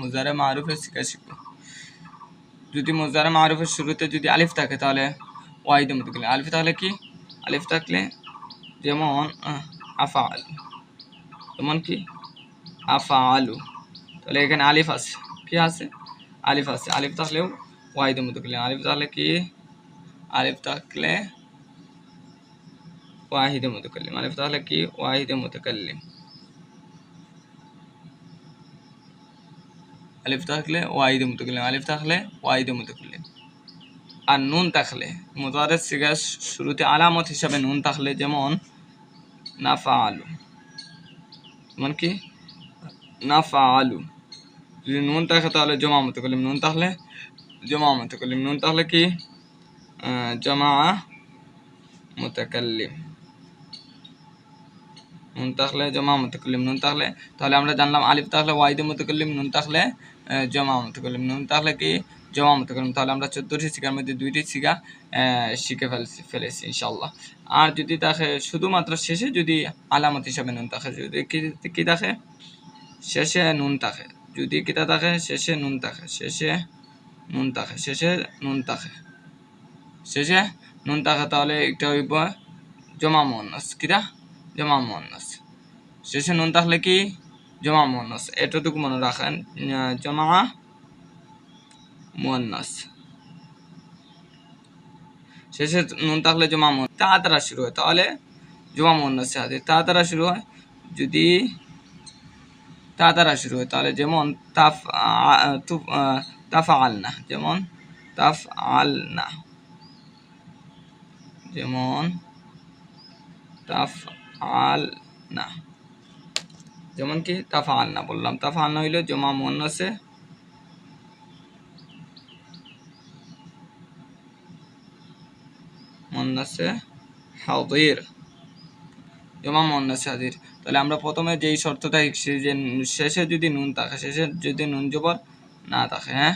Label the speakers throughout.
Speaker 1: মুজারে মারুফের শিখা শিখব যদি মুজারে মারুফের শুরুতে যদি আলিফ থাকে তাহলে ওয়াহিদে মুতাকাল্লিম আলিফ তাহলে কি? আলিফ থাকলে যেমন আহ, আফাল যেমন কি? আফা আলু তাহলে এখানে আলিফ আছে। কি আছে? আলিফ আছে। আলিফ থাকলেও ওয়াহিদে মুতাকাল্লিম আলিফ তাহলে কি? আলিফ থাকলে ওয়াহিদে মুতাকাল্লিম আলিফ তাহলে কি? ওয়াহিদে মুতাকাল্লিম আলিফ থাকলে ওয়াহিদে মুতাকাল্লিম আলিফ থাকলে ওয়াহিদে মুতাকাল্লিম আর নুন থাকলে মুতারের সিগা শুরুতে আলামত হিসাবে নুন থাকলে যেমন নাফা আলু যেমন কি? নাফা আলু যদি নুন থাকে তাহলে জমা মুতাকাল্লিম নুন থাকলে জমা মুতাকাল্লিম নুন থাকলে কি? জমা মুতাকাল্লিম। নুন থাকলে জমা মুতাকাল্লিম নুন থাকলে, তাহলে আমরা জানলাম আলিফ থাকলে ওয়াইদে মুতাকাল্লিম নুন থাকলে জমা মুতাকাল্লিম নুন, তাহলে কি জমা মুতাকাল্লিম তাহলে আমরা চোদ্দটি শিকার মধ্যে দুইটি শিকা শিখে ফেলছি, ফেলেছি ইনশাল্লাহ আর যদি তাকে শুধুমাত্র শেষে যদি আলামত হিসাবে নুন থাকে, যদি কি থাকে? শেষে নুন থাকে। যদি কিতা থাকে? শেষে নুন থাকে। শেষে নুন থাকে। শেষে নুন থাকে। শেষে নুন থাকে, তাহলে একটা হইব জমা মোহনস কিরা জমা মোহনস শেষে নুন থাকলে কি? জমা মোহনস এতটুকু মনে রাখেন জমা মোহনস শেষে নুন থাকলে জমা মোহন তা দ্বারা শুরু হয়, তাহলে জমা মোহনস হাজির তা শুরু হয় যদি তা দ্বারা শুরু হয়, তাহলে যেমন তাফ তুফ তাফআল না যেমন তাফ আল না যেমন তাফ আল না যেমন কি তাফা আল না বললাম। তাফা আল না হইলে জমা মুন্নসে মুন্নসে হাদির জমা মুন্নসে হাজির তাহলে আমরা প্রথমে যেই শর্তটা শিখছি যে শেষে যদি নুন থাকে, শেষে যদি নুন জবর না থাকে হ্যাঁ?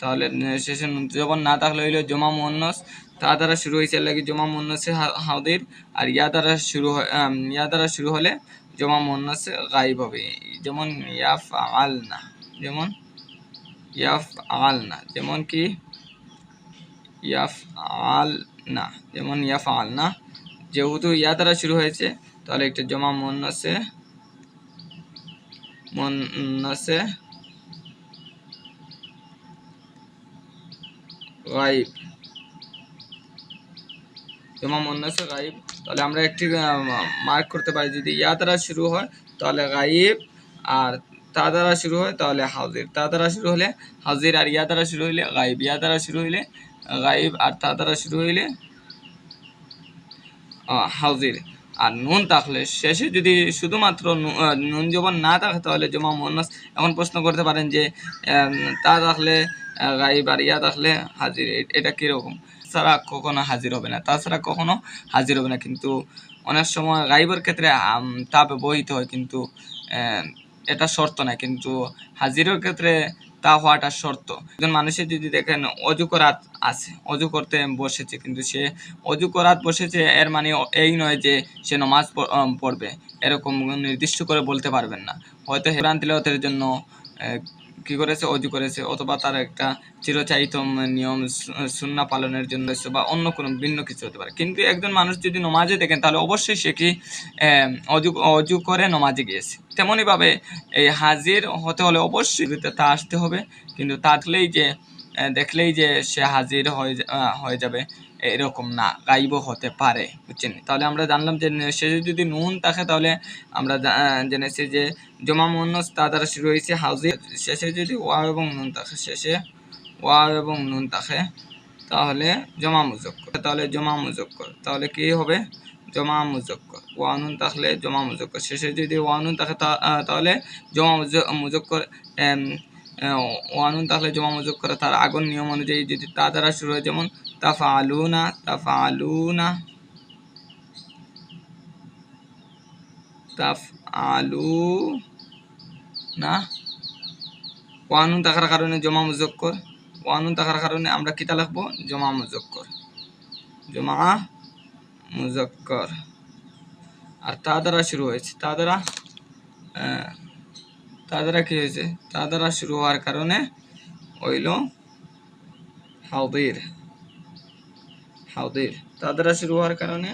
Speaker 1: তাহলে শেষে নুন জবর না থাকলে হইল জমা মুন্নস তা দ্বারা শুরু হয়েছে লাগে জমা মুন্নসে হা- হাদির আর ইয়া দ্বারা শুরু ইয়া দ্বারা শুরু হলে জমা মুন্নসে গাইব হবে। যেমন ইয়াফ আল না যেমন ইয়াফ আল না যেমন কি ইয়াফ আল না যেমন ইয়াফ আল না যেহেতু ইয়া দ্বারা শুরু হয়েছে, তাহলে একটা জমা মুন্নসে মুন্নসে গাইব জমা মুন্নাসে গাইব? তাহলে আমরা একটি মার্ক করতে পারি। যদি ইয়া দ্বারা শুরু হয়, তাহলে গাইব। আর তা দ্বারা শুরু হয়, তাহলে হাজির। তা দ্বারা শুরু হলে হাজির, আর ইয়া দ্বারা শুরু হইলে গাইব। ইয়া দ্বারা শুরু হইলে গাইব, আর তা দ্বারা শুরু হইলে হাজির। আর নুন থাকলে শেষে যদি শুধুমাত্র নুন জবন না থাকে, তাহলে জমা মুন্নাস এখন প্রশ্ন করতে পারেন যে তা থাকলে গাইব, আর ইয়া থাকলে হাজির। এটা কীরকম? ছাড়া কখনো হাজির হবে না। তাছাড়া কখনো হাজির হবে না। কিন্তু অনেক সময় গাইবের ক্ষেত্রে তা ব্যবহৃত হয়। কিন্তু এটা শর্ত না কিন্তু হাজিরের ক্ষেত্রে তা হওয়াটা শর্ত। একজন মানুষের যদি দেখেন অজু করাত আছে, অজু করতে বসেছে, কিন্তু সে অজু করাত বসেছে, এর মানে এই নয় যে সে নমাজ পড়বে। এরকম নির্দিষ্ট করে বলতে পারবেন না। হয়তো হেরান তিলতের জন্য কি করেছে, অজু করেছে অথবা তার একটা চিরচারিত, উম, নিয়ম সু- সুন্নাহ পালনের জন্য বা অন্য কোনো ভিন্ন কিছু হতে পারে। কিন্তু একজন মানুষ যদি নমাজে দেখেন, তাহলে অবশ্যই সে কি অজু অজু করে নমাজে গিয়েছে। তেমনইভাবে এই হাজির হতে হলে অবশ্যই তা আসতে হবে। কিন্তু থাকলেই যে দেখলেই যে সে হাজির হয়ে হয়ে যাবে। এরকম না, গাইব হতে পারে, বুঝছেন? তাহলে আমরা জানলাম যে শেষে যদি নুন থাকে, তাহলে আমরা জেনেছি যে জমা মুন্নস তা দ্বারা শুরু হয়েছে হাউজির শেষে যদি ওয়া এবং নুন থাকে, শেষে ওয়া এবং নুন থাকে, তাহলে জমা মুজক্কর। তাহলে জমা মুজক্কর। তাহলে কি হবে? জমা মুজক্কর। ওয়ানুন থাকলে জমা মুজক্কর। শেষে যদি ওয়ানুন থাকে তাহলে জমা মুজ- মুজক্কর ওয়ানুন থাকলে জমা মুজক্কর তার আগর নিয়ম অনুযায়ী যদি তা দ্বারা শুরু হয়, যেমন তাফা আলুনা তাফা আলুনা তাফ আলু না ওয়ানুন থাকার কারণে জমা মুজক্কর ওয়ানুন থাকার কারণে আমরা কিতা লিখব? জমা মুজক্কর জমা মুজক্কর আর তা দ্বারা শুরু হয়েছে। তা দ্বারা তা দ্বারা কি হয়েছে? তা দ্বারা শুরু হওয়ার কারণে হইল হাউদির। হাউদির। তা দ্বারা শুরু হওয়ার কারণে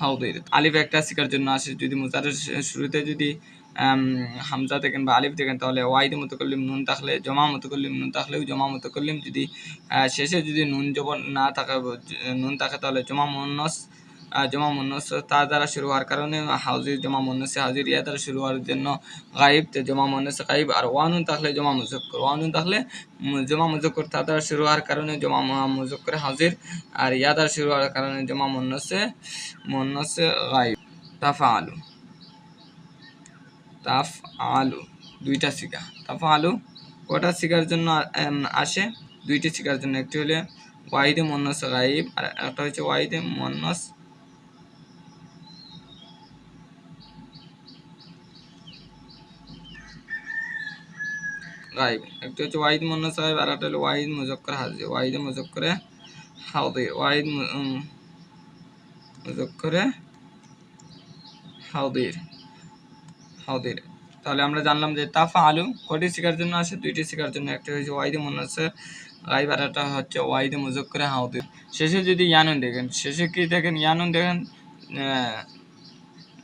Speaker 1: হাউদির। আলিফ একটা শিকার জন্য আসে। যদি মুজারের শুরুতে যদি হামজা দেখেন বা আলিফ দেখেন তাহলে ওয়াইদ মতো মুতকল্লিম নুন থাকলে জমা মুতকল্লিম নুন থাকলেও জমা মতো করলিম। যদি শেষে যদি নুন জবর না থাকে নুন থাকে তাহলে জমা মুন্নস আহ, জমা মুন্নস তা দ্বারা শুরু হওয়ার কারণে হাউজির জমা মুন্নসে হাজির ইয়া দ্বারা শুরু হওয়ার জন্য গাইব জমা মুন্নসে গাইব আর ওয়ানুন থাকলে জমা মুজক্কর ওয়ানুন মু- জমা মুজক্কর তা দ্বারা শুরু হওয়ার কারণে জমা মুজক্কর হাজির, আর ইয়া দ্বারা শুরু হওয়ার কারণে জমা মুন্নসে মুন্নসে গাইব তাফা আলু তাফ আলু দুইটা শিকা। তাফা আলু কটা শিকার জন্য আসে? দুইটি শিকার জন্য। একটি হলে ওয়াইদে মন্নস গাইব আর একটা হচ্ছে ওয়াইদে মন্নস গাইব একটি হচ্ছে ওয়াইদ মন্নস গাইব আর একটা হলো ওয়াইদ মুজক্কর হাজি। ওয়াইদে মুজক্করে মু- উম, মুজক্করে হাউদির। হাউদির। তাহলে আমরা জানলাম যে তাফা আলু কটি শিকার জন্য আসে দুইটি শিকার জন্য। একটা হচ্ছে ওয়াইদে মনাসে গাইব আর একটা হচ্ছে ওয়াইদে মুজক্করে হাউদির শেষে যদি ইয়ানুন দেখেন শেষে কি দেখেন? ইয়ানুন দেখেন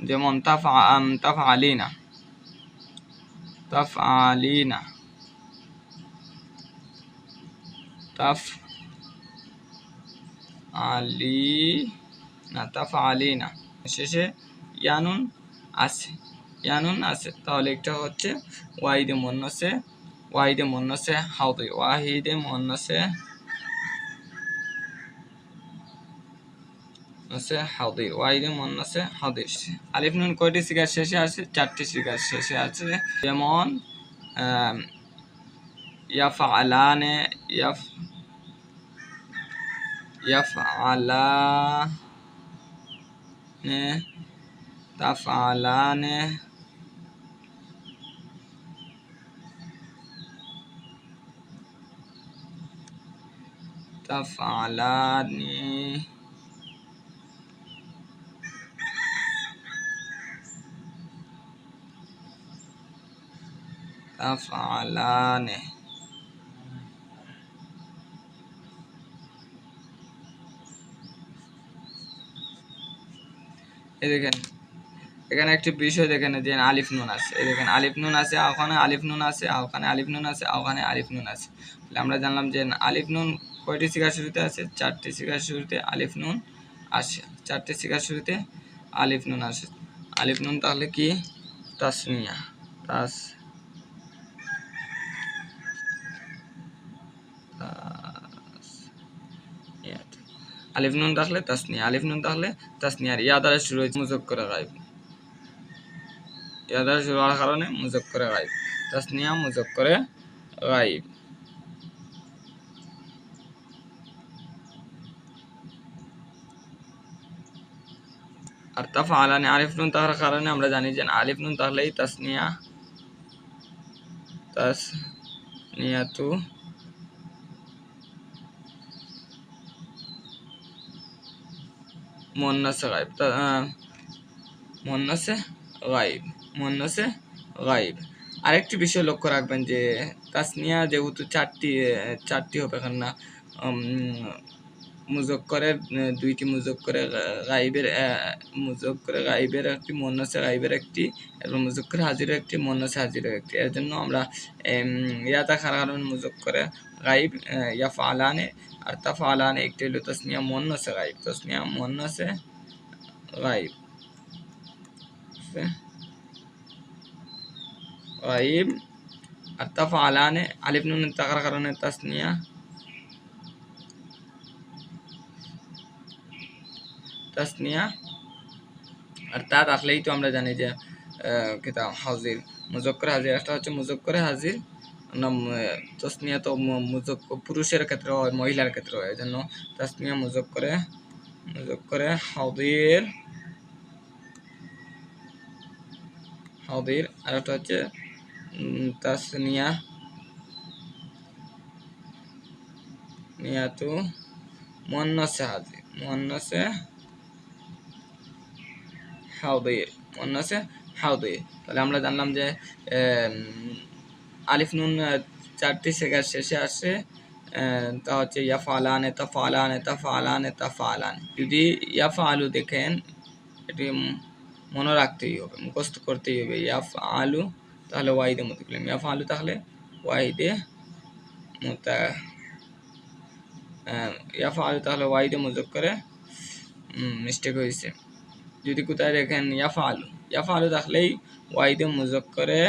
Speaker 1: যেমন তাফা তাফা আলিনা। তাফ আলিনা তাফ আলি না তাফা আলিনা শেষে ইয়ানুন আছে। ইয়ানুন আছে। তাহলে একটা হচ্ছে ওয়াইদে মন্নসে ওয়াইদে মন্নসে হাউদে ওয়াহিদে মন্নসে আছে হাউদির ওয়াইদে মন্নসে আলিফ নুন কয়টি শিকার শেষে আছে? চারটি শিকার শেষে আছে। যেমন আম, ইয়াফআলানে ইয়াফ يفعلان تفعلان تفعلان تفعلان এই দেখেন, এখানে একটি বিষয় দেখেন যে আলিফ নুন আছে। এই দেখেন, আলিফ নুন আছে ওখানে আলিফ নুন আছে ওখানে আলিফ নুন আছে ওখানে আলিফ নুন আছে। তাহলে আমরা জানলাম যে আলিফ নুন কয়টি শিকার শুরুতে আছে? চারটি শিকার শুরুতে আলিফ নুন আসে। চারটি শিকার শুরুতে আলিফ নুন আসে। আলিফ নুন তাহলে কি? তাসনিয়া। তাস তাস- আলিফ নুন থাকলে তাসনিয়া আলিফ নুন থাকলে তাসনিয়া আর ইয়া দ্বারা শুরু হয়েছে মুজক করে গাইব। ইয়া দ্বারা শুরু হওয়ার কারণে মুজক করে গাইব। তাসনিয়া মুজক করে গাইব। আর তাফা আলানে আলিফ নুন থাকার কারণে আমরা জানি যে আলিফ নুন তাহলেই তাসনিয়া তাসনিয়াতু মুন্নাসে গাইব। মুন্নাসে গাইব, মন্নাসে গাইব। আরেকটি বিষয় লক্ষ্য রাখবেন যে, তাসনিয়া যেহেতু চারটি চারটি হবে কারণ না মুজক্করের আহ, দুইটি মুজক্করে গাইবের মুজক্করে গাইবের একটি মন্নাসে গাইবের একটি এবং মুজক্করে হাজিরের একটি মন্নাসে হাজিরের একটি। এর জন্য আমরা এম, ইয়া থাকার কারণে মুজক্করে গাইব আহ, ইয়া ফালানে আর তা ফালানে একটি হলো তসনিয়া মন্নাসে গাইব তসনিয়া মন্নাসে গাইব গাইব আর তা ফালানে আলিফ নুন থাকার কারণে তসনিয়া তাসনিয়া আর তা থাকলেই তো আমরা জানি যে কিতা হাজির, মুজক্কর হাজির। একটা হচ্ছে মুজক্করে হাজির। তসনিয়া তো মু- মুজক্ক পুরুষের ক্ষেত্রে হয়, মহিলার ক্ষেত্রে হয়। এজন্য তাসনিয়া মুজক্করে মুজক্করে হাজির। হাজির। আর একটা হচ্ছে তাসনিয়া নিয়াতু মুন্নাসে হাজির। মুন্নাসে হাউদির মুন্নাসে হাউদে তাহলে আমরা জানলাম যে আলিফ নুন চারটি সেগার শেষে আসে তা হচ্ছে ইয়াফা আলান এতা ফালান এতা ফালান এতা ফালান। যদি ইয়াফা আলু দেখেন, এটি মনে রাখতেই হবে, মুখস্থ করতেই হবে ইয়াফা আলু তাহলে ওয়াইদে মতো করলাম ইয়াফা আলু তাহলে ওয়াইদে মোতা ইয়াফা আলু তাহলে ওয়াইদে মুজক করে মিস্টেক হয়েছে। যদি কোথায় দেখেন ইয়াফা আলু ইয়াফা আলু তাহলেই ওয়াইদে মুজক করে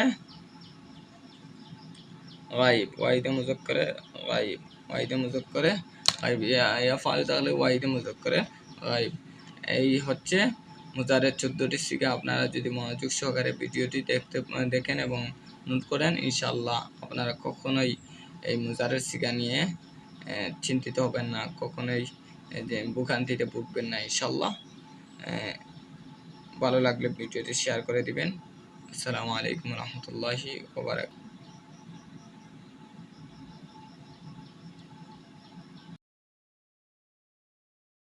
Speaker 1: গাইব ওয়াইদে মুজক করে গাইব ওয়াইদে মুজক করে গাইব ইয়াফা আলু তাহলে ওয়াইদে মুজক করে গাইব এই হচ্ছে মুজারের চোদ্দোটি শিখে। আপনারা যদি মনোযোগ সহকারে ভিডিওটি দেখতে, দেখেন এবং নোট করেন ইনশাল্লাহ আপনারা কখনোই এই মুজারের শিখা নিয়ে চিন্তিত হবেন না। কখনোই যে ভোগান্তিতে ভুগবেন না ইনশাল্লাহ ভালো লাগলে ভিডিওটি শেয়ার করে দিবেন। আসসালামু আলাইকুম রহমতুল্লাহি ওবারাক